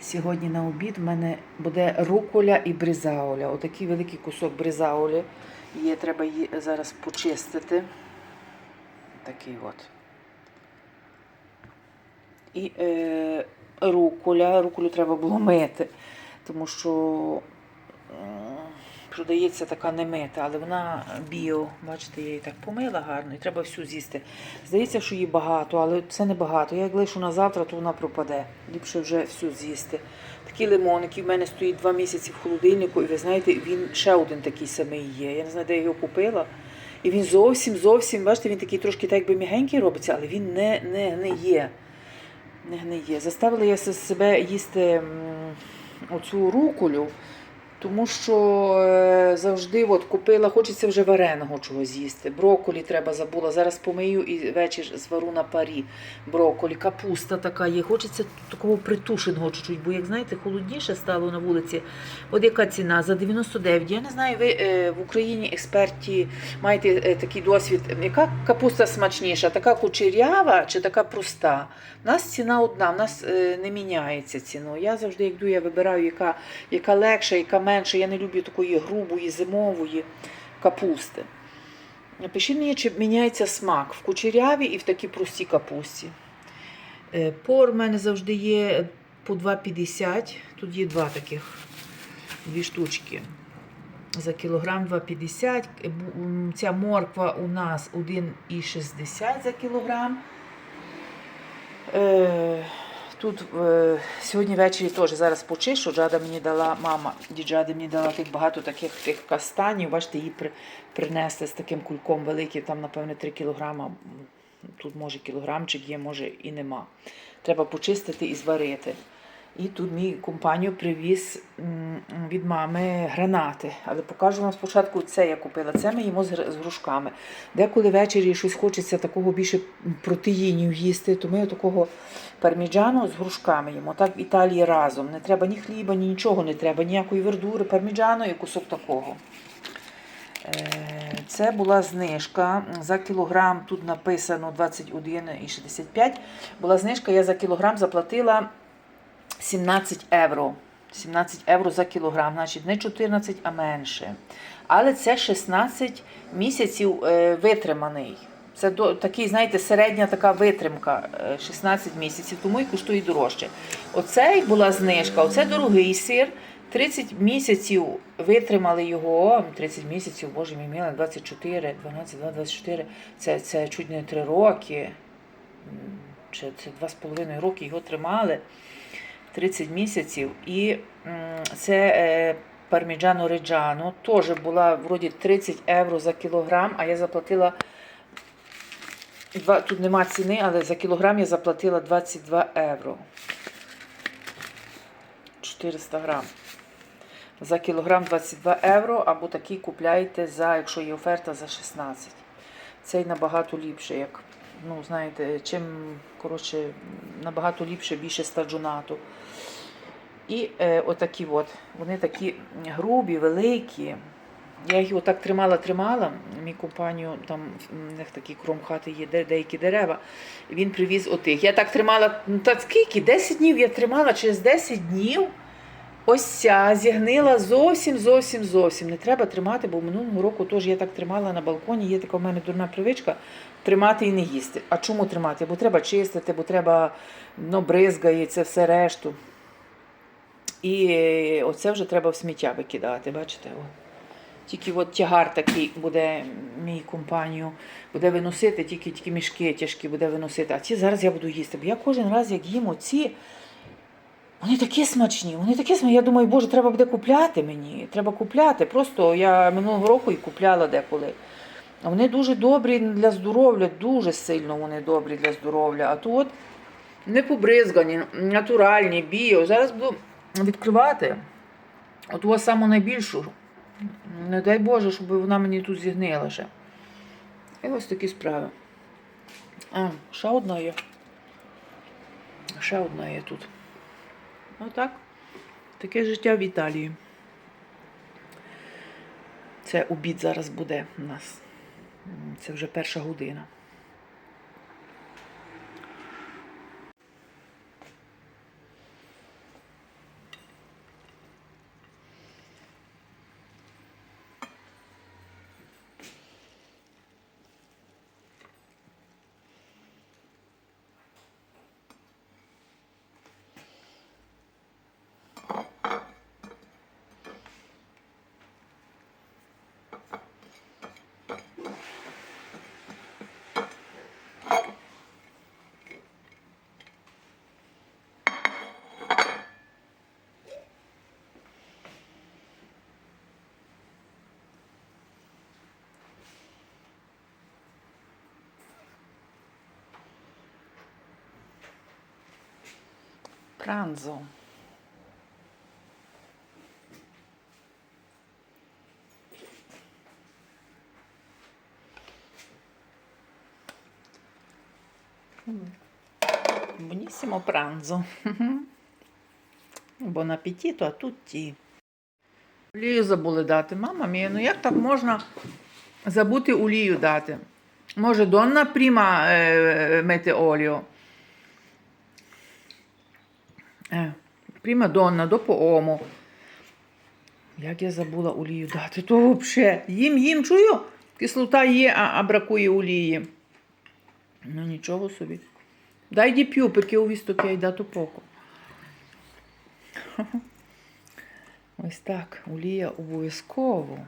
Сьогодні на обід в мене буде руколя і бризауля. Отакий великий кусок бризаулі. Є, треба зараз почистити. Такий от. І е, руколя. Руколю треба було мити, тому що продається така немита, але вона біо. Бачите, я її так помила гарно і треба всю з'їсти. Здається, що її багато, але це не багато. Я лишу на завтра, то вона пропаде. Ліпше вже всю з'їсти. Такий лимон, який в мене стоїть два місяці в холодильнику, і ви знаєте, він ще один такий самий є. Я не знаю, де я його купила. І він зовсім, зовсім, бачите, він такий трошки так якби м'ягенький робиться, але він не, не, не є. Не гниє. Заставила я себе їсти оцю руколю, тому що е, завжди от купила, хочеться вже вареного чогось з'їсти. Броколі треба забула. Зараз помию і вечір звару на парі. Броколі, капуста така є. Хочеться такого притушеного чуть-чуть, бо як знаєте, холодніше стало на вулиці. От яка ціна? За 99. Я не знаю, ви е, в Україні експерті маєте е, такий досвід. Яка капуста смачніша? Така кучерява чи така проста? У нас ціна одна, в нас не міняється ціно. Я завжди, як йду, я вибираю, яка, яка легша, яка менша. Я не люблю такої грубої, зимової капусти. Напишіть мені, чи міняється смак в кучерявій і в такій простій капусті. Е, Пор в мене завжди є по 2,50. Тут є два таких, дві штучки. За кілограм 2,50. Е, бу- м, Ця морква у нас 1,60 за кілограм. Тут е, сьогодні ввечері теж зараз почишу. Джада мені дала, мама діджади мені дала тих багато таких тих кастанів. Бачите, її при, принесли з таким кульком великим, там, напевне, 3 кілограма. Тут може кілограмчик є, може і нема. Треба почистити і зварити. І тут мій компанію привіз від мами гранати. Але покажу вам спочатку це я купила. Це ми їмо з грушками. Деколи ввечері щось хочеться такого більше протеїнів їсти, то ми такого парміджану з грушками їмо. Так в Італії разом. Не треба ні хліба, ні нічого не треба, ніякої вердури, парміджану і кусок такого. Е, Це була знижка за кілограм. Тут написано 21,65. Була знижка, я за кілограм заплатила 17 євро. 17 євро за кілограм, значить не 14, а менше. Але це 16 місяців е, витриманий. Це такий, знаєте, середня така витримка е, 16 місяців, тому і коштує дорожче. Оцей була знижка, оце дорогий сир. 30 місяців витримали його. 30 місяців, боже мій мила, 24, 12, 2, 24. Це, це чуть не 3 роки. Чи це 2,5 роки його тримали. 30 місяців. І це е, парміджано реджано. Теж була вроді 30 євро за кілограм, а я заплатила. Тут нема ціни, але за кілограм я заплатила 22 євро. 400 грам. За кілограм 22 євро, або такий купляєте за, якщо є оферта, за 16. Цей набагато ліпше, як, ну, знаєте, чим, коротше, набагато ліпше, більше стаджунату. І е, отакі от, вони такі грубі, великі. Я їх отак тримала, тримала. Мій компанію, там в них такі кром хати є, де деякі дерева. Він привіз отих. Я так тримала, ну та скільки? 10 днів я тримала, через 10 днів ось ця зігнила зовсім, зовсім, зовсім. Не треба тримати, бо минулого року теж я так тримала на балконі. Є така в мене дурна привичка тримати і не їсти. А чому тримати? Бо треба чистити, бо треба ну, бризгає, все решту. І оце вже треба в сміття викидати, бачите? О. Тільки от тягар такий буде мій компанію, буде виносити, тільки, тільки мішки тяжкі буде виносити. А ці зараз я буду їсти. Бо я кожен раз, як їм оці, вони такі смачні, вони такі смачні. Я думаю, боже, треба буде купляти мені. Треба купляти. Просто я минулого року і купляла деколи. Вони дуже добрі для здоров'я, дуже сильно вони добрі для здоров'я. А тут не побризгані, натуральні, біо. Зараз буду відкривати. От у вас саму найбільшу. Не дай Боже, щоб вона мені тут зігнила ще. І ось такі справи. А, ще одна є. Ще одна є тут. Отак. Таке життя в Італії. Це обід зараз буде у нас. Це вже перша година. Пранзо. Buonissimo pranzo. Buon appetito a tutti. Олію забули дати. Мама мія, ну як так можна забути олію дати? Може, донна пріма е, мете Е, пріма донна, допо омо. Як я забула олію дати, то взагалі. Їм, їм, чую, кислота є, а, а бракує олії. Ну нічого собі. Дай ді п'ю, perché ho visto che hai dato poco. Ось так, олія обов'язково.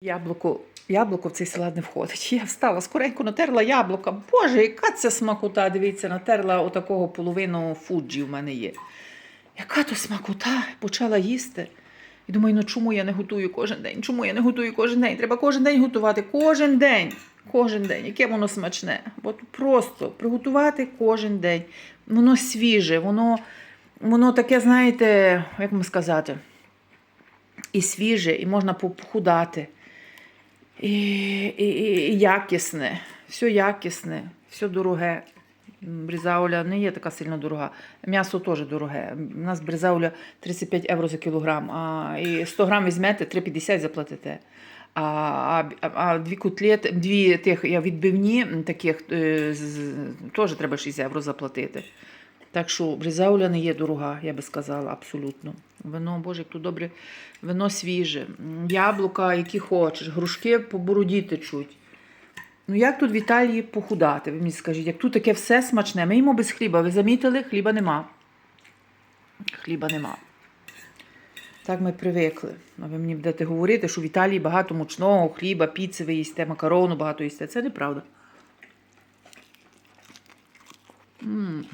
Яблуко, яблуко в цей салат не входить. Я встала, скоренько натерла яблука. Боже, яка це смакота, дивіться, натерла отакого половину фуджі в мене є. Яка то смакота? Почала їсти. І думаю, ну чому я не готую кожен день? Чому я не готую кожен день? Треба кожен день готувати. Кожен день. Кожен день. Яке воно смачне. От просто приготувати кожен день. Воно свіже, воно, воно таке, знаєте, як вам сказати, і свіже, і можна похудати. І, і, і, якісне, все якісне, все дороге. Брізауля не є така сильно дорога. М'ясо теж дороге. У нас брізауля 35 євро за кілограм, а і 100 грам візьмете, 3,50 заплатите. А, а, а- дві котлети, дві тих я відбивні таких е, теж треба 6 євро заплатити. Так що брізауля не є дорога, я би сказала, абсолютно. Вино, боже, як тут добре, вино свіже, яблука, які хочеш, грушки по бороді течуть. Ну як тут в Італії похудати? Ви мені скажіть, як тут таке все смачне. Ми їмо без хліба. Ви замітили, хліба нема. Хліба нема. Так ми привикли. А ви мені будете говорити, що в Італії багато мучного, хліба, піци ви їсте, макарону багато їсте. Це неправда. м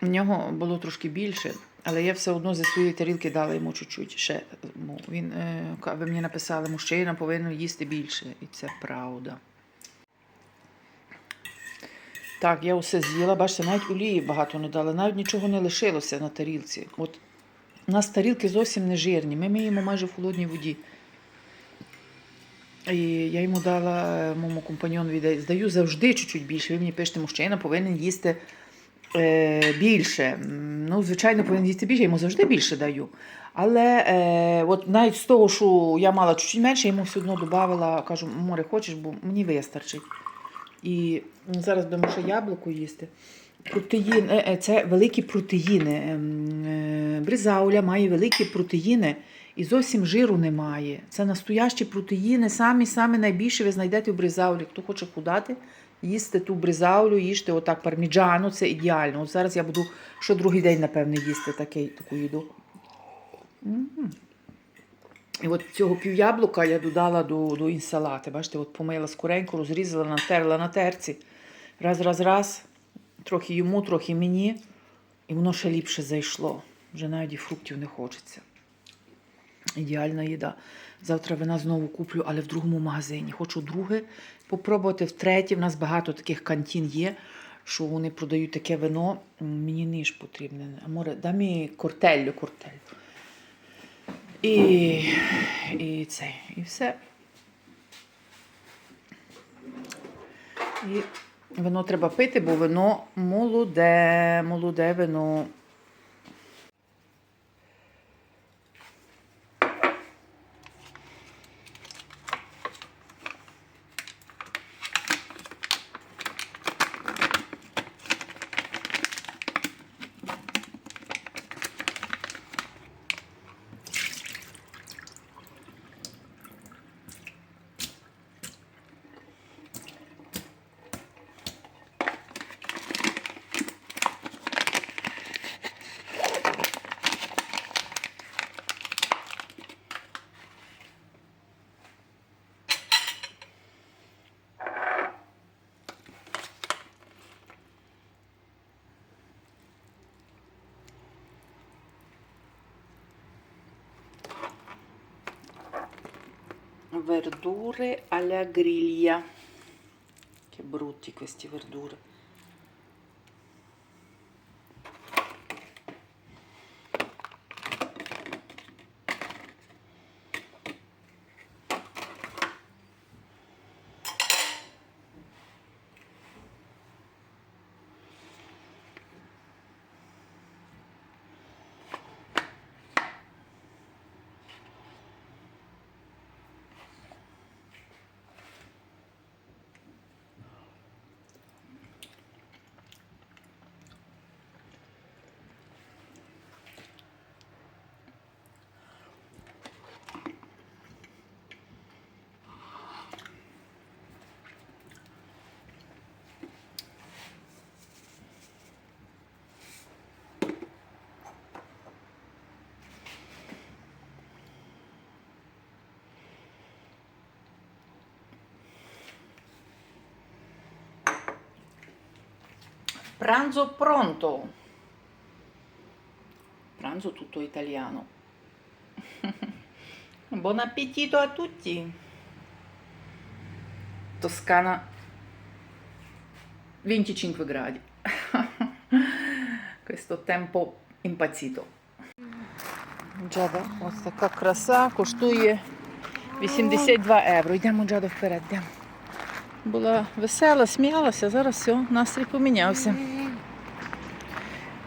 В нього було трошки більше, але я все одно зі своєї тарілки дала йому чуть-чуть ще. Му- Він, е, ви мені написали, мужчина повинен їсти більше. І це правда. Так, я усе з'їла, бачите, навіть олії багато не дала, навіть нічого не лишилося на тарілці. От у нас тарілки зовсім не жирні. Ми миємо майже в холодній воді. І я йому дала е, моєму компаньонові, здаю завжди чуть-чуть більше. Ви мені пишете, мужчина повинен їсти е, більше. Ну, звичайно, повинен їсти більше, я йому завжди більше даю. Але е, от навіть з того, що я мала чуть менше, я йому все одно додавала, кажу, море, хочеш, бо мені вистачить. І зараз будемо ще яблуко їсти. Протеїн, е, е, це великі протеїни. Ем, Бризауля має великі протеїни і зовсім жиру немає. Це настоящі протеїни, самі самі найбільші ви знайдете в бризаулі. Хто хоче худати, їсти ту бризаулю, їжте отак парміджану, це ідеально. От зараз я буду що другий день, напевне, їсти такий, таку їду. І от цього півяблука я додала до, до інсалати. Бачите, от помила скоренько, розрізала, натерла на терці. Раз, раз, раз. Трохи йому, трохи мені. І воно ще ліпше зайшло. Вже навіть і фруктів не хочеться. Ідеальна їда. Завтра вина знову куплю, але в другому магазині. Хочу друге попробувати, втретє. В нас багато таких кантін є, що вони продають таке вино. Мені ніж потрібне. Аморе, дай мені кортеллю, кортеллю. І, і це, і все. І вино треба пити, бо вино молоде, молоде вино. Verdure alla griglia. Che brutti questi verdure. Pranzo pronto. Pranzo tutto italiano. Buon appetito a tutti. Toscana 25 gradi. Questo tempo impazzito. Джада, ось така краса, коштує 82 євро. Йдемо, Джада, вперед, йдемо. Була весела, сміялася, зараз все, настрій помінявся.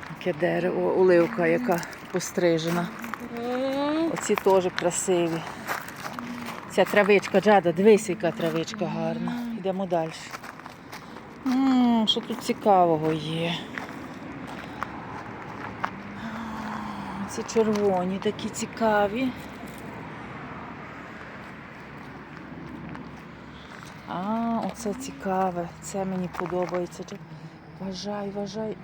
Таке дерево, оливка, яка пострижена. Оці теж красиві. Ця травичка, Джада, дивись, яка травичка гарна. Йдемо далі. М, Що тут цікавого є? Ці червоні такі цікаві. А, оце цікаве. Це мені подобається. Вважай, вважай.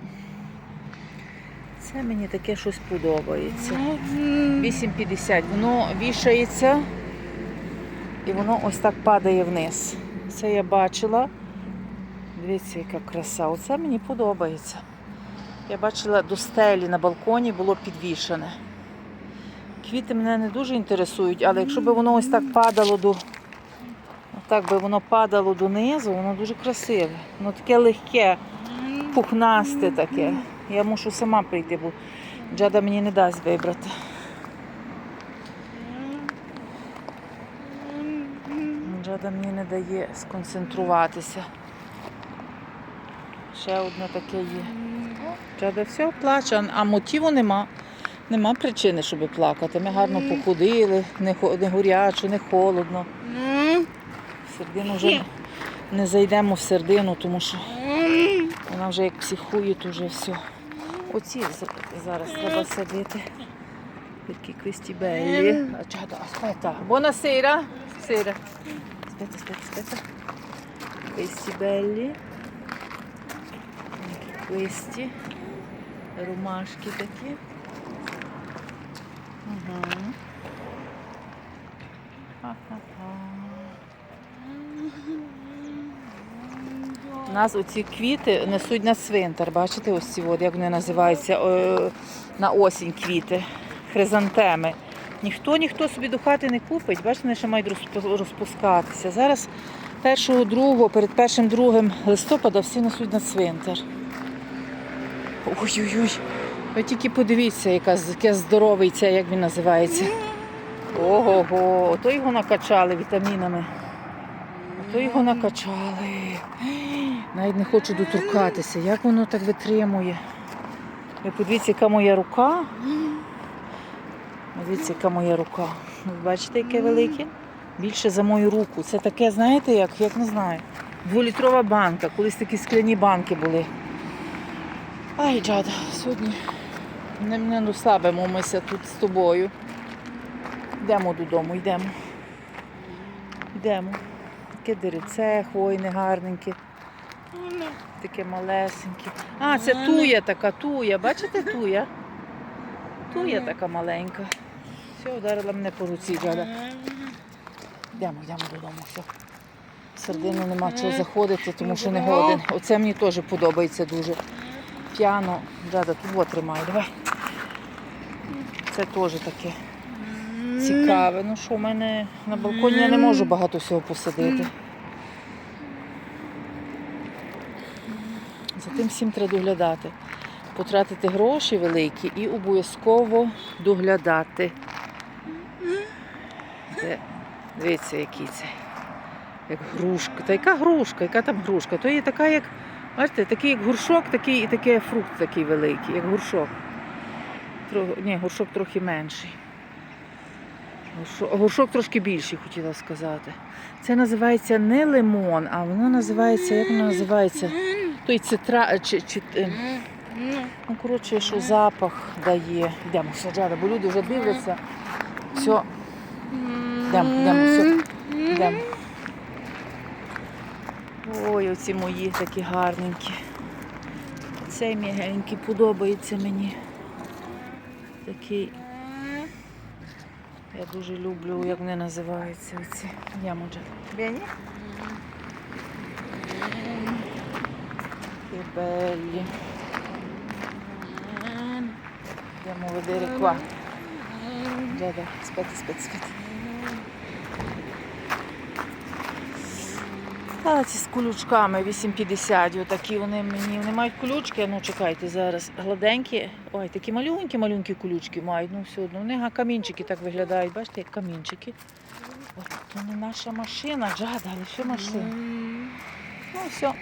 Це мені таке щось подобається. 8,50. Воно вішається і воно ось так падає вниз. Це я бачила. Дивіться, яка краса. Оце мені подобається. Я бачила до стелі на балконі було підвішане. Квіти мене не дуже інтересують, але якщо б воно ось так падало до. Так би воно падало донизу, воно дуже красиве. Воно таке легке, пухнасте таке. Я мушу сама прийти, бо Джада мені не дасть вибрати. Джада мені не дає сконцентруватися. Ще одне таке є. Джада все плаче, а мотиву нема. Нема причини, щоб плакати. Ми гарно походили, не, горячо, не холодно. В середину вже не зайдемо в середину, тому що вона вже як вже все. Оці зараз треба садити. Belli. Giada, aspetta. Buonasera. Sera. Aspetta, aspetta, aspetta. Questi belli. Anche questi. Ромашки такі. Нас оці квіти несуть на цвинтар. Бачите, ось ці от, як вони називаються, е, на осінь квіти, хризантеми. Ніхто ніхто собі до хати не купить, бачите, вони ще мають розпускатися. Зараз першого, другого, перед першим другим листопада всі несуть на цвинтар. Ой-ой-ой. Ви тільки подивіться, яка, яке здоровий це, як він називається. Ого-го, ото його накачали вітамінами. Ото його накачали. Навіть не хочу доторкатися. Як воно так витримує? Ви подивіться, яка моя рука. Дивіться, яка моя рука. Ви бачите, яке велике? Більше за мою руку. Це таке, знаєте, як, як не знаю. Дволітрова банка. Колись такі скляні банки були. Ай, Джада, сьогодні не, не розслабимося тут з тобою. Йдемо додому, йдемо. Йдемо. Таке деревце хвойне гарненьке, таке малесеньке. А, це туя така, туя. Бачите туя? Туя така маленька. Все, вдарила мене по руці. Йдемо, йдемо додому. Все. Середину нема чого заходити, тому що не годен. Оце мені теж подобається дуже. П'яно. Джада, тут тримай, давай. Це теж таке. цікаве. Ну що, в мене на балконі я не можу багато всього посадити. За тим всім треба доглядати. Потратити гроші великі і обов'язково доглядати. Де, дивіться, який це. Як грушка. Та яка грушка? Яка там грушка? То є така, як, бачите, такий як горшок, такий і такий фрукт такий великий, як горшок. Тро, ні, горшок трохи менший. Горшок трошки більший, хотіла сказати. Це називається не лимон, а воно називається, як воно називається? Той цитра... Чи, чи, е, ну, коротше, що запах дає. Йдемо, саджада, бо люди вже дивляться. Все, йдемо, йдемо, все, йдемо. Ой, оці мої такі гарненькі. Цей мігенький подобається мені. Такий. Я дуже люблю, як вони називаються оці ямуджа. Бені? І беллі. Йдемо води реква. Джада, спати, спати, спати. А ці з колючками 8,50. Отакі вони мені. Вони мають колючки, ну чекайте зараз. Гладенькі. Ой, такі малюнькі, малюнькі колючки мають. Ну все одно. Вони камінчики так виглядають. Бачите, як камінчики. От то не наша машина, Джада, але що машина? Ну все.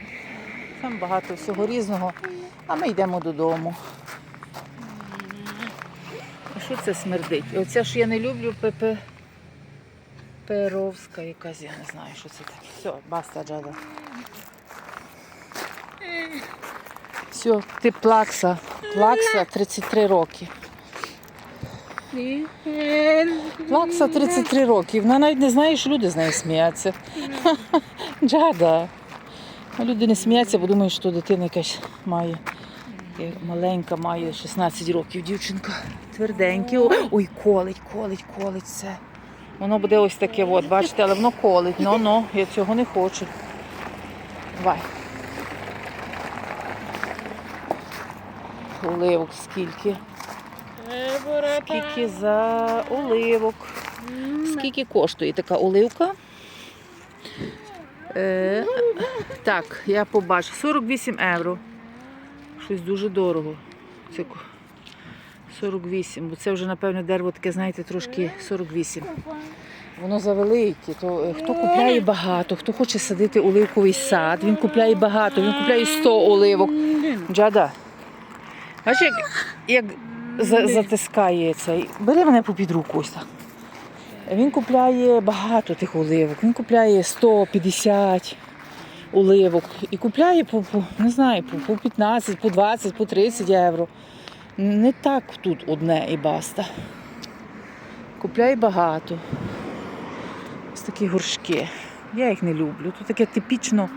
Там багато всього різного. А ми йдемо додому. А що це смердить? Оце ж я не люблю пепе. Перовська якась, я не знаю, що це таке. Все, баста джада. Все, ти плакса. Плакса 33 роки. Плакса 33 роки. Вона навіть не знає, що люди з нею сміються. Джада. А люди не сміються, бо думають, що дитина якась має. е, Маленька має 16 років дівчинка. Тверденькі. Ой, колить, колить, колить все. Воно буде ось таке, от, бачите, але воно колить. Ну, ну, я цього не хочу. Давай. Оливок скільки? Скільки за оливок? Скільки коштує така оливка? Е, так, я побачу. 48 євро. Щось дуже дорого. Це 48, бо це вже, напевно, дерево таке, знаєте, трошки 48. Воно завелике, то е, хто купляє багато, хто хоче садити оливковий сад, він купляє багато, він купляє 100 оливок. Джада, бачиш, як, як за- затискає цей. Бери мене попід руку ось так. Він купляє багато тих оливок. Він купляє 150 оливок і купляє по, по не знаю, по, по 15, по 20, по 30 євро. Не так тут одне і баста. Купляє багато. Ось такі горшки. Я їх не люблю. Тут таке типічно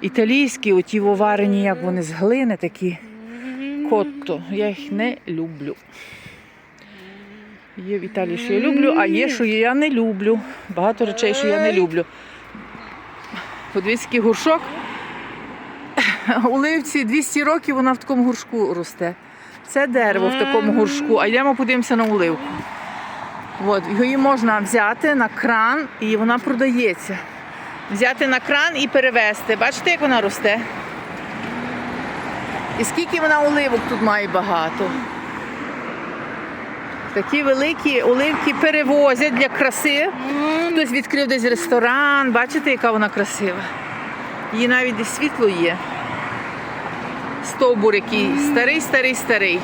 італійські, оті воварені, як вони з глини такі котто. Я їх не люблю. Є в Італії, що я люблю, а є, що я не люблю. Багато речей, що я не люблю. Подивіться, який горшок. Оливці 200 років вона в такому горшку росте. Це дерево в такому горшку, а йдемо подивимося на оливку. От, її можна взяти на кран і вона продається. Взяти на кран і перевезти. Бачите, як вона росте? І скільки вона оливок тут має багато. Такі великі оливки перевозять для краси. Хтось відкрив десь ресторан. Бачите, яка вона красива. Її навіть десь світло є. Стовбур який старий, старий, старий.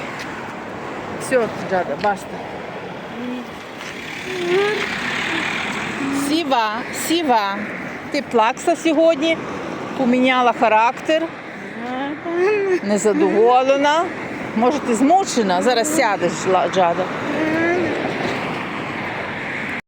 Все, Джада, баста. Сіва, сіва. Ти плакса сьогодні, поміняла характер, незадоволена. Може, ти змучена, зараз сядеш, Джада.